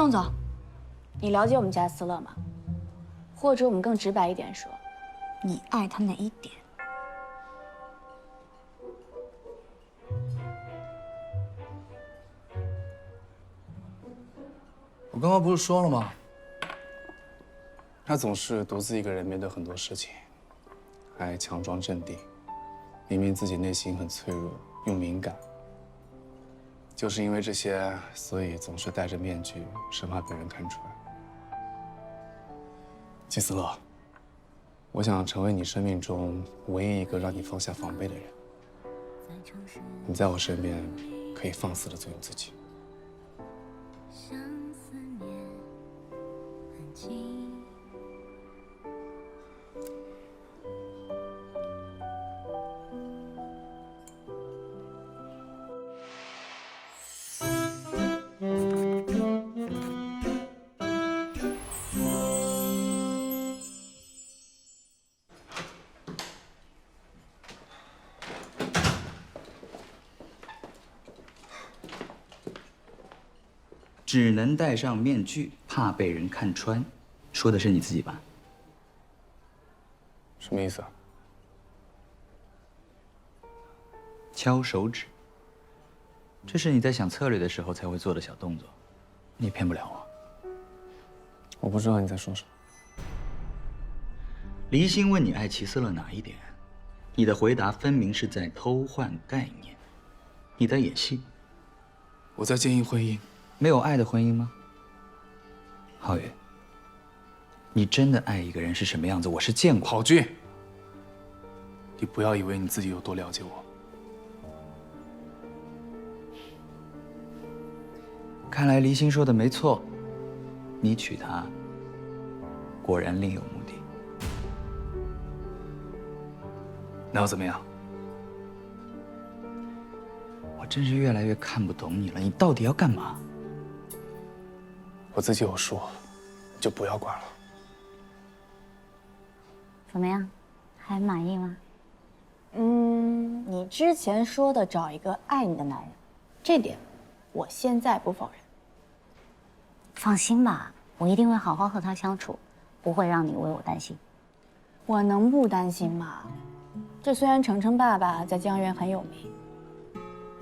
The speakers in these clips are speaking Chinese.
宋总，你了解我们家思乐吗？或者我们更直白一点说，你爱他哪一点？我刚刚不是说了吗？他总是独自一个人面对很多事情，还强装镇定，明明自己内心很脆弱又敏感。就是因为这些，所以总是戴着面具，生怕被人看穿。季思乐，我想成为你生命中唯一一个让你放下防备的人。你在我身边，可以放肆的做你自己。像思念很近。只能戴上面具，怕被人看穿，说的是你自己吧？什么意思啊？敲手指，这是你在想策略的时候才会做的小动作，你也骗不了我。我不知道你在说什么。离心问你爱齐思乐哪一点，你的回答分明是在偷换概念，你在演戏。我在经营婚姻。没有爱的婚姻吗？浩宇，你真的爱一个人是什么样子？我是见过。郝俊，你不要以为你自己有多了解我。看来离心说的没错，你娶她，果然另有目的。那又怎么样？我真是越来越看不懂你了，你到底要干嘛？我自己有数，你就不要管了。怎么样，还满意吗？嗯，你之前说的找一个爱你的男人，这点我现在不否认。放心吧，我一定会好好和他相处，不会让你为我担心。我能不担心吗？这虽然程程爸爸在江源很有名，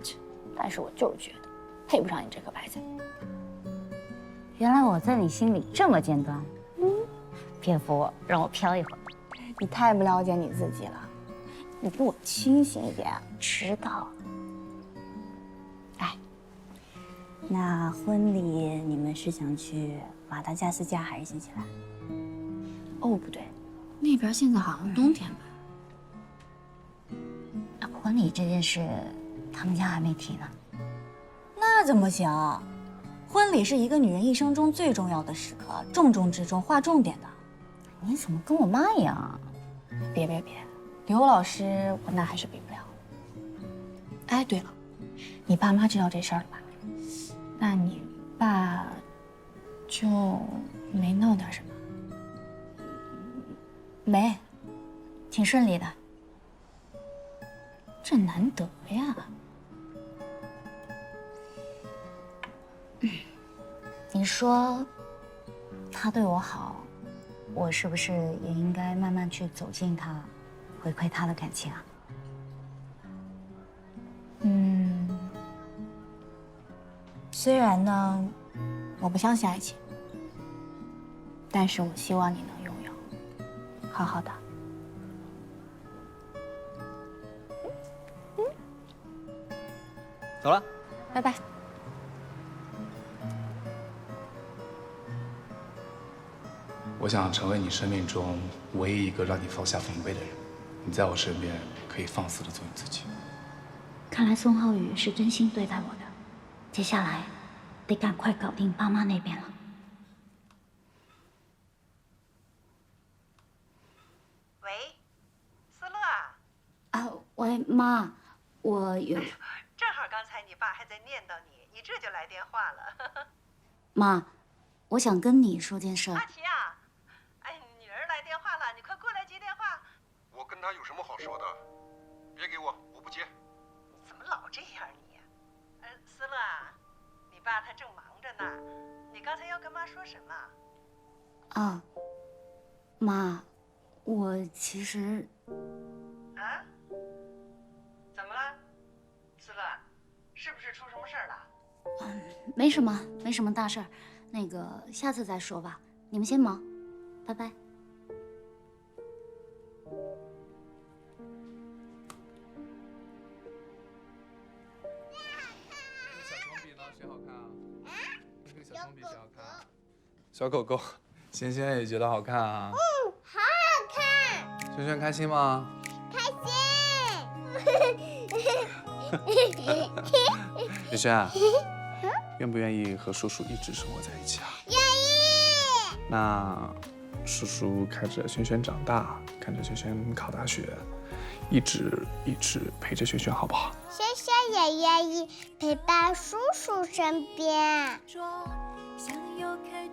切，但是我就是觉得配不上你这颗白菜。原来我在你心里这么尖端，嗯，别扶我，让我飘一会儿。你太不了解你自己了，你给我清醒一点。知道。哎，那婚礼你们是想去马达加斯加还是新西兰？哦，不对，那边现在好像冬天吧。婚礼这件事，他们家还没提呢。那怎么行？婚礼是一个女人一生中最重要的时刻，重中之重，划重点的。你怎么跟我妈一样？别别别，刘老师，我那还是比不了。哎，对了，你爸妈知道这事儿了吧？那你爸就没闹点什么？没，挺顺利的。这难得呀。你说他对我好，我是不是也应该慢慢去走近他，回馈他的感情啊？嗯，虽然呢，我不相信爱情，但是我希望你能拥有，好好的。走了。拜拜。我想成为你生命中唯一一个让你放下防备的人。你在我身边可以放肆的做你自己。看来宋浩宇是真心对待我的，接下来得赶快搞定爸妈那边了。喂，思乐啊，啊，喂，妈，我有正好刚才你爸还在念叨你，你这就来电话了。妈，我想跟你说件事儿阿。奇啊，哎，女儿来电话了，你快过来接电话。我跟他有什么好说的？别给我，我不接。怎么老这样你？呃，思乐啊，你爸他正忙着呢，你刚才要跟妈说什么？啊，妈，我其实啊？怎么了？思乐，是不是出什么事儿了？没什么，没什么大事儿，那个下次再说吧。你们先忙，拜拜。小狗狗，轩轩也觉得好看啊。嗯，好好看。轩轩开心吗？开心。轩轩，愿不愿意和叔叔一直生活在一起啊？愿意。那叔叔看着轩轩长大，看着轩轩考大学，一直一直陪着轩轩，好不好？轩轩也愿意陪伴叔叔身边。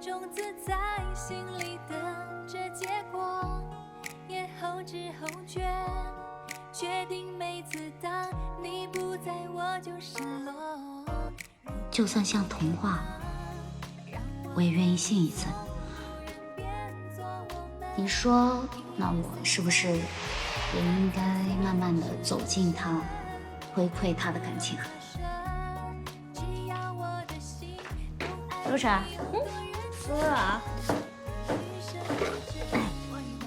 种子在心里等着结果，也后知后觉，决定每次当你不在我就失落。就算像童话，我也愿意信一次。你说，那我是不是也应该慢慢的走近他，回馈他的感情啊？只要我的心都爱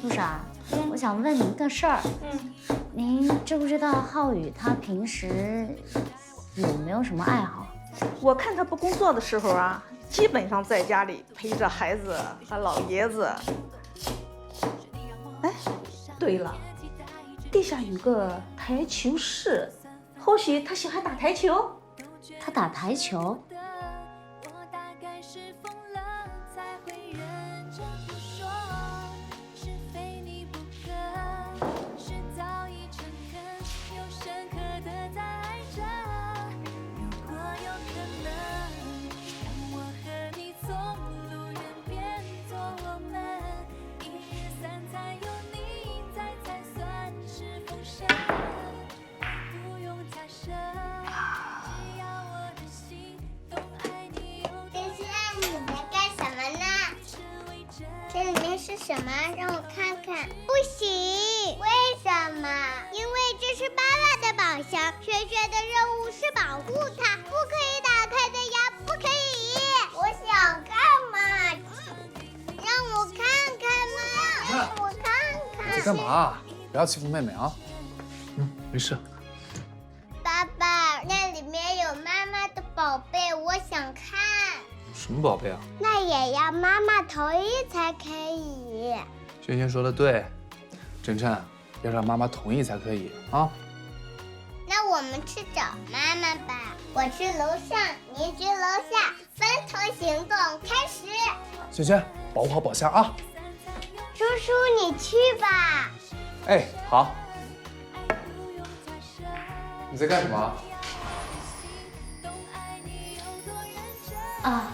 陆婶，思啊，陆婶，我想问你个事儿。嗯，您知不知道浩宇他平时有没有什么爱好？我看他不工作的时候啊，基本上在家里陪着孩子和老爷子。哎，对了，地下有个台球室，或许他喜欢打台球。他打台球？什么？让我看看。不行，为什么？因为这是爸爸的宝箱，轩轩的任务是保护它，不可以打开的呀，不可以。我想看嘛，让我看看嘛，让我看看。在干嘛？不要欺负妹妹啊！嗯，没事。爸爸，那里面有妈妈的宝贝，我想看。什么宝贝啊？那也要妈妈同意才可以。轩轩说的对，晨晨要让妈妈同意才可以啊。那我们去找妈妈吧。我去楼上，你去楼下，分头行动，开始。轩轩，保护好宝箱啊！叔叔，你去吧。哎，好。你在干什么？啊，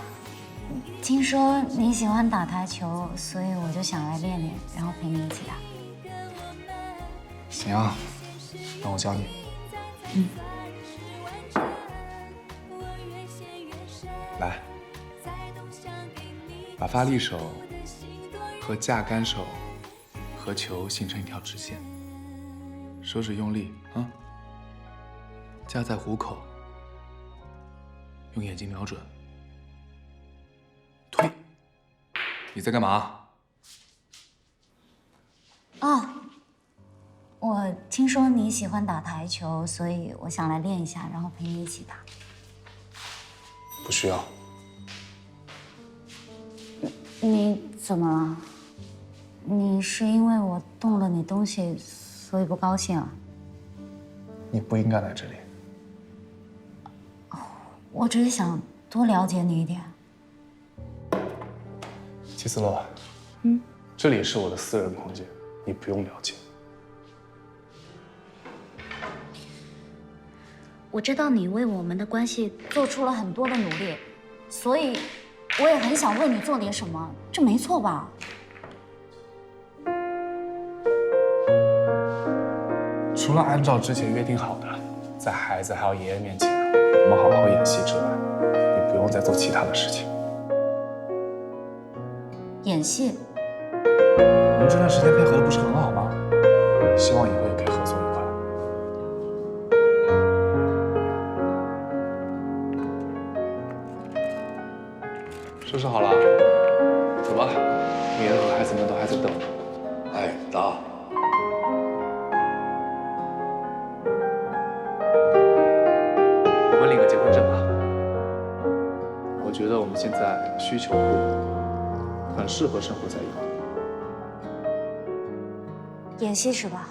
听说你喜欢打台球，所以我就想来练练，然后陪你一起打。行啊，那我教你。嗯。来，把发力手和架杆手和球形成一条直线，手指用力啊，架在虎口，用眼睛瞄准，你在干嘛？哦，我听说你喜欢打台球，所以我想来练一下，然后陪你一起打。不需要。你怎么了？你是因为我动了你东西，所以不高兴啊？你不应该来这里。我只是想多了解你一点。齐思洛，嗯，这里是我的私人空间，你不用了解。我知道你为我们的关系做出了很多的努力，所以我也很想为你做点什么，这没错吧？除了按照之前约定好的，在孩子还有爷爷面前，我们好好演戏之外，你不用再做其他的事情。演戏？我们这段时间配合的不是很好吗？希望以后也可以合作愉快。收拾好了，走吧。爷爷和孩子们都还在等。哎，达，我们领个结婚证吧。我觉得我们现在需求互补，很适合生活在一块。演戏是吧？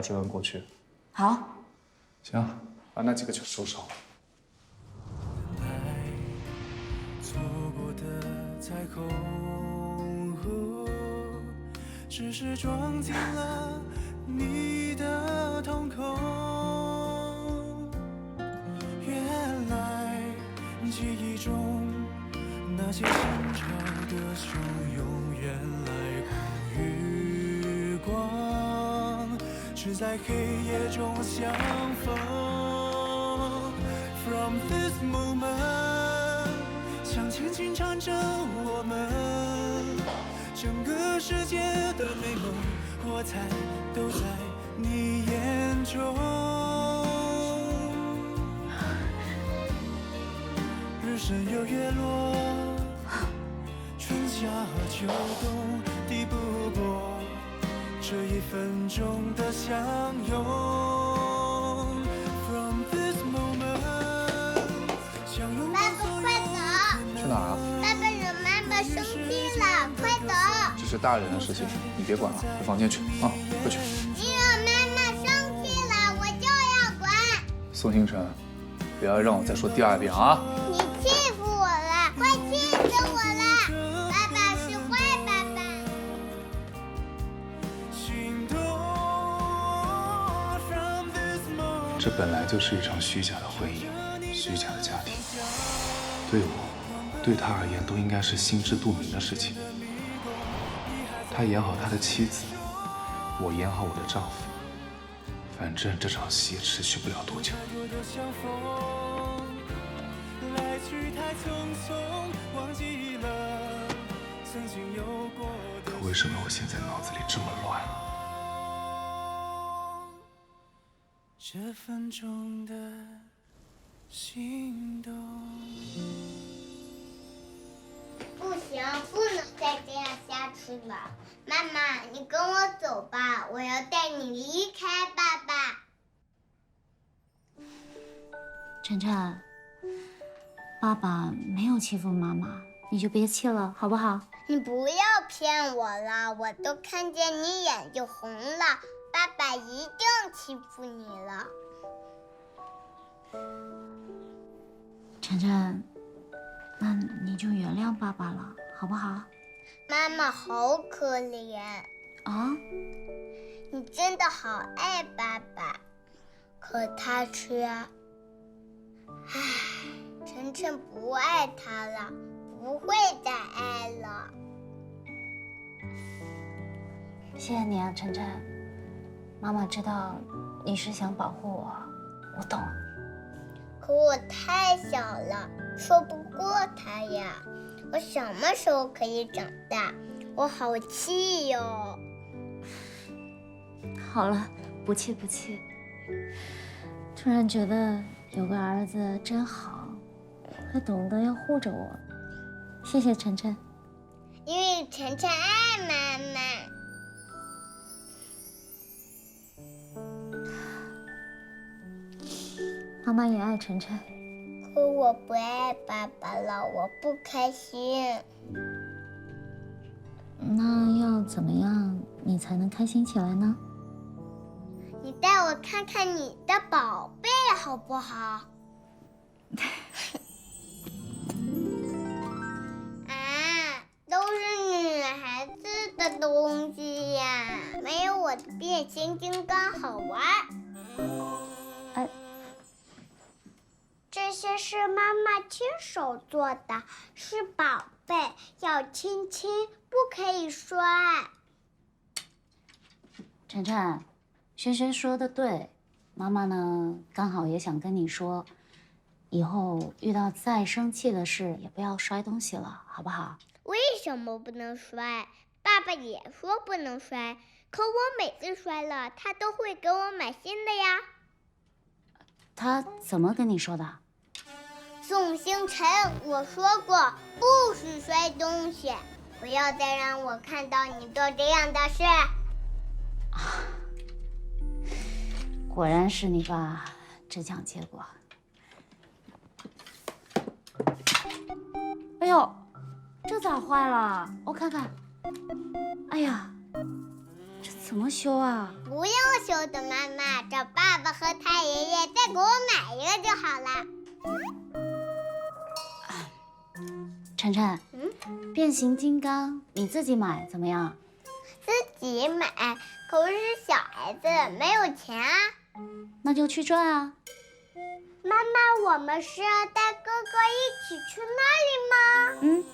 追问过去。好，行，把那几个球收拾好。错过的彩虹，只是装进了你的瞳孔。原来记忆中那些心潮的汹涌，原来是在黑夜中相逢。From this moment，向前进唱着我们，整个世界的美梦我猜都在你眼中。日升又月落，春夏和秋冬，敌不过这一分钟的相拥。From this moment，相拥爸爸，快走！去哪儿啊？爸爸惹妈妈生气了，快走！这是大人的事情，你别管了，回房间去啊，快去。你惹妈妈生气了，我就要管！宋星辰，不要让我再说第二遍啊！你这本来就是一场虚假的婚姻，虚假的家庭，对我，对他而言都应该是心知肚明的事情。他演好他的妻子，我演好我的丈夫。反正这场戏也持续不了多久。可为什么我现在脑子里这么乱？这分钟的心动。不行，不能再这样下去了。妈妈，你跟我走吧，我要带你离开爸爸。晨晨，爸爸没有欺负妈妈，你就别气了，好不好？你不要骗我了，我都看见你眼睛红了，爸爸一定欺负你了。晨晨，那你就原谅爸爸了，好不好？妈妈好可怜，啊，你真的好爱爸爸，可他却……唉，晨晨不爱他了，不会再爱了。谢谢你啊，晨晨。妈妈知道你是想保护我，我懂。可我太小了，说不过他呀。我什么时候可以长大？我好气哟！好了，不气不气。突然觉得有个儿子真好，还懂得要护着我。谢谢晨晨。因为晨晨爱妈妈。妈妈也爱晨晨。可我不爱爸爸了，我不开心。那要怎么样你才能开心起来呢？你带我看看你的宝贝好不好？啊，都是女孩子的东西呀，没有我的变形金刚好玩。哎，这些是妈妈亲手做的，是宝贝，要亲亲，不可以摔。晨晨，轩轩说的对，妈妈呢刚好也想跟你说，以后遇到再生气的事也不要摔东西了，好不好？为什么不能摔？爸爸也说不能摔，可我每次摔了，他都会给我买新的呀。他怎么跟你说的？宋星辰，我说过不许摔东西，不要再让我看到你做这样的事。果然是你爸只讲结果。哎呦，这咋坏了？我看看。哎呀，这怎么修啊？不用修的，妈妈，找爸爸和他爷爷再给我买一个就好了。晨晨，嗯，变形金刚你自己买怎么样？自己买，可是小孩子没有钱啊。那就去赚啊！妈妈，我们是要带哥哥一起去那里吗？嗯。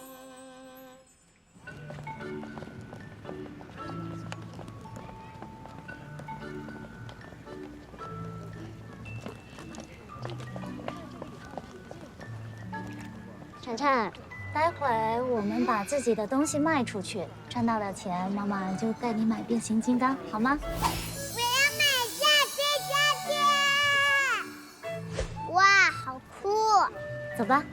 晨晨，待会我们把自己的东西卖出去，赚到了钱，妈妈就带你买变形金刚，好吗？我要买下去，下去！哇，好酷！走吧。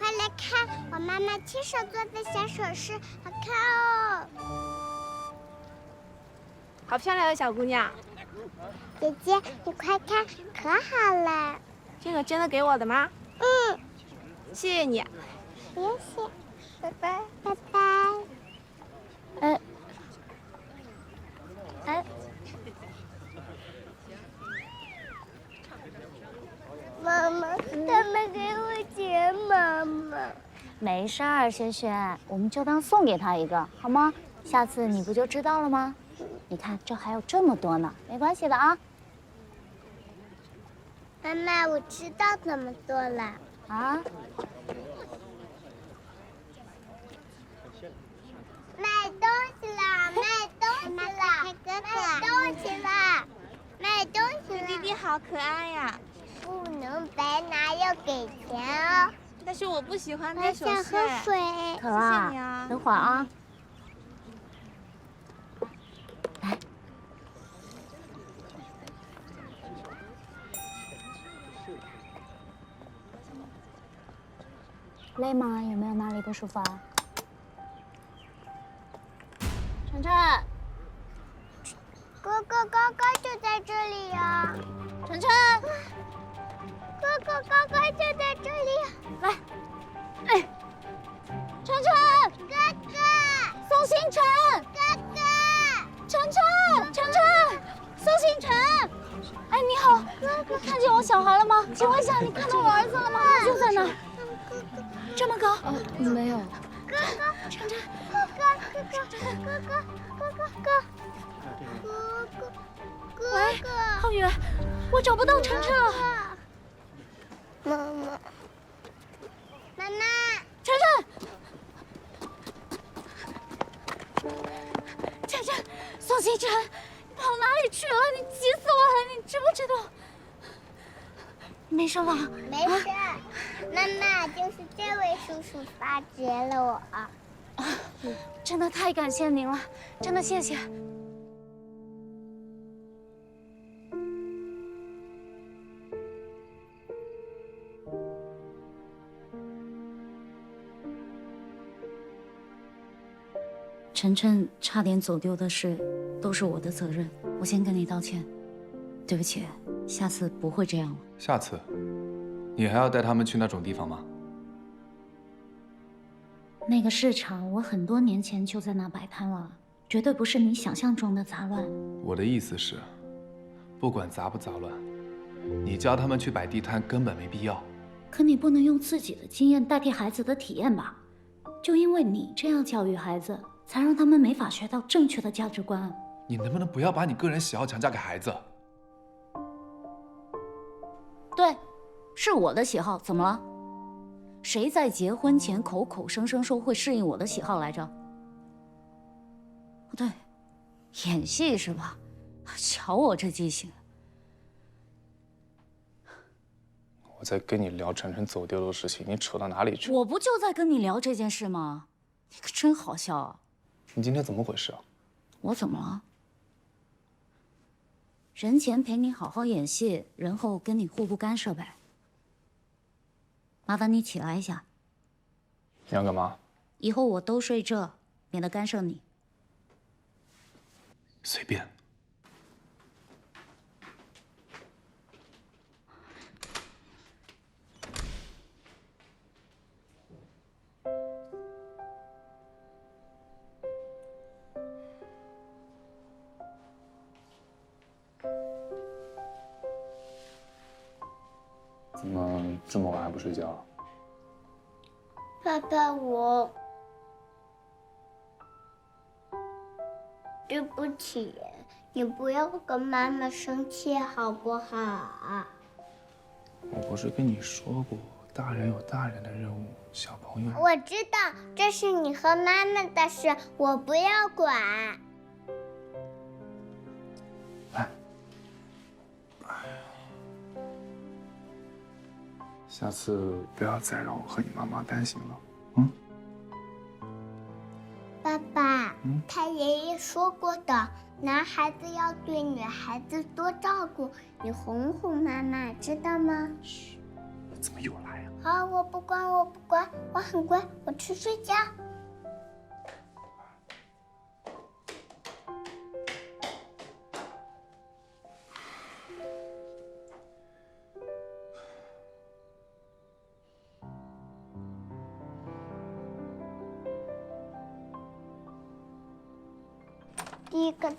快来看我妈妈亲手做的小首饰，好看哦！好漂亮的小姑娘。姐姐，你快看，可好了！这个真的给我的吗？嗯，谢谢你。谢谢，拜拜，拜拜。哎，哎，妈妈，他们给我钱，妈妈。没事儿，轩轩，我们就当送给他一个，好吗？下次你不就知道了吗？你看，这还有这么多呢，没关系的啊。妈妈，我知道怎么做了。啊？卖东西啦！卖东西啦！哥哥，卖东西啦！卖东西啦！弟弟好可爱呀！不能白拿，要给钱哦。但是我不喜欢我戴首想。喝水。可乐，你啊等会儿啊。不舒服啊？晨晨，哥哥刚刚就在这里呀、晨晨，哥哥刚刚就在这里。来，哎，晨晨，哥哥，宋星辰，哥哥，晨晨，晨晨，宋星辰，哎，你好，哥哥看见我小孩了吗？请问一下，你看到我儿子了吗？他就在那儿，这么高？没有。哥哥，晨晨，哥哥，哥哥，哥哥，哥哥，哥哥，哥喂哥，浩宇，我找不到晨晨了。妈妈，妈妈，晨晨，晨晨，宋星辰，你跑哪里去了？你急死我了，你知不知道？没事吧？没事。妈妈，就是这位叔叔发觉了我。真的太感谢您了，真的谢谢。晨晨差点走丢的事，都是我的责任，我先跟你道歉，对不起，下次不会这样了。下次，你还要带他们去那种地方吗？那个市场我很多年前就在那摆摊了，绝对不是你想象中的杂乱。我的意思是，不管杂不杂乱，你教他们去摆地摊根本没必要。可你不能用自己的经验代替孩子的体验吧？就因为你这样教育孩子，才让他们没法学到正确的价值观。你能不能不要把你个人喜好强加给孩子？对，是我的喜好，怎么了？谁在结婚前口口声声说会适应我的喜好来着？不对，演戏是吧？瞧我这记性！我在跟你聊晨晨走丢的事情，你扯到哪里去了？我不就在跟你聊这件事吗？你可真好笑啊！你今天怎么回事啊？我怎么了？人前陪你好好演戏，人后跟你互不干涉呗。麻烦你起来一下，你要干嘛？以后我都睡这，免得干涉你。随便。这么晚还不睡觉？爸爸，我对不起，你不要跟妈妈生气好不好？我不是跟你说过，大人有大人的任务，小朋友……我知道这是你和妈妈的事，我不要管。下次不要再让我和你妈妈担心了。嗯，爸爸，嗯他爷爷说过的，男孩子要对女孩子多照顾，你哄哄妈妈，知道吗？嘘怎么又来呀、好，我不管，我不管，我很乖，我去睡觉。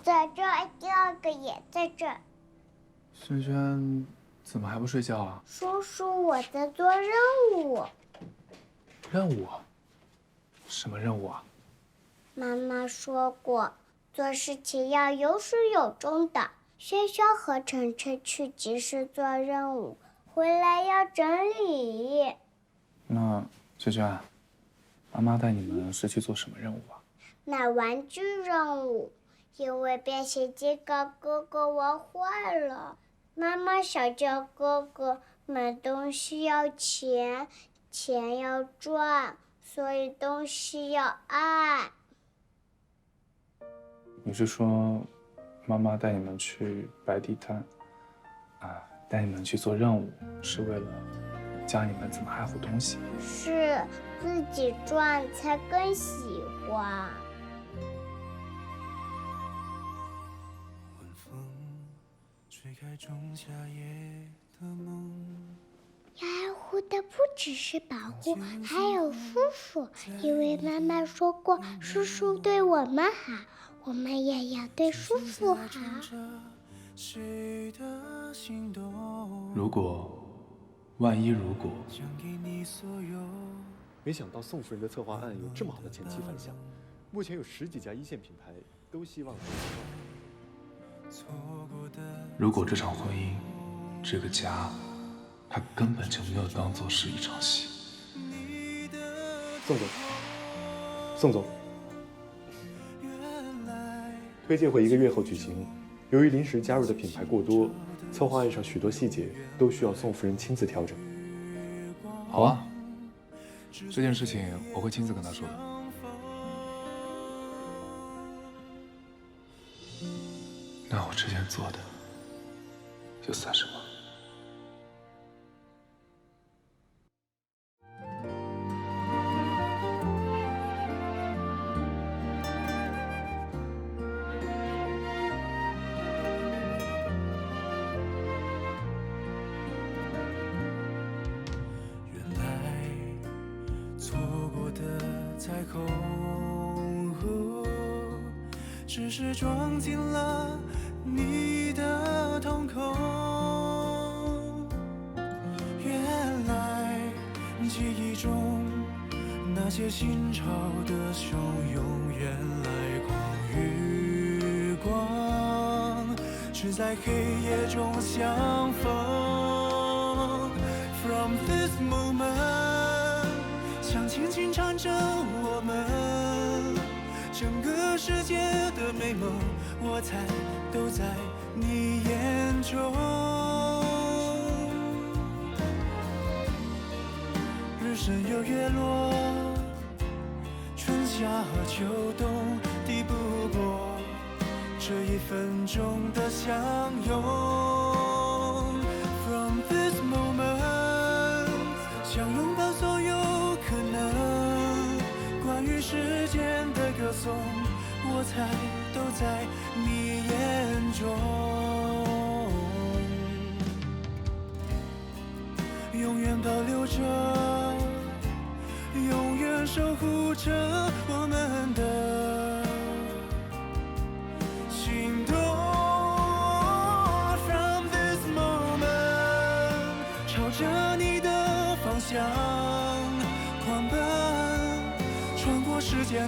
在这儿，第二个也在这儿。轩轩，怎么还不睡觉啊？叔叔，我在做任务。任务？什么任务啊？妈妈说过，做事情要有始有终的。轩轩和晨晨去集市做任务，回来要整理。那轩轩，妈妈带你们是去做什么任务啊？买玩具任务，因为变形金刚哥哥玩坏了，妈妈想叫哥哥买东西要钱，钱要赚，所以东西要爱。你是说，妈妈带你们去摆地摊，啊，带你们去做任务，是为了教你们怎么爱护东西。是自己赚才更喜欢。吹开仲夏夜的梦。要爱护的不只是保护，还有叔叔，因为妈妈说过，叔叔对我们好，我们也要对叔叔好。如果，万一如果，没想到宋夫人的策划案有这么好的前期反响，目前有十几家一线品牌都希望。如果这场婚姻，这个家，他根本就没有当做是一场戏。宋总，宋总，推介会一个月后举行。由于临时加入的品牌过多，策划案上许多细节都需要宋夫人亲自调整。好啊，这件事情我会亲自跟他说的。那我之前做的，又算什么？轻轻缠着我们，整个世界的美梦，我猜都在你眼中。日升又月落，春夏和秋冬，抵不过这一分钟的相拥。中，我猜都在你眼中。永远保留着，永远守护着我们的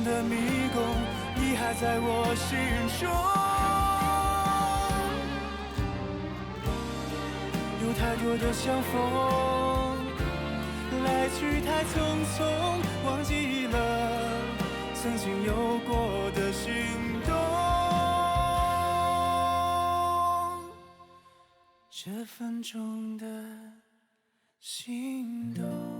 的迷宫，你还在我心中。有太多的相逢，来去太匆匆，忘记了曾经有过的心动。这分钟的心动。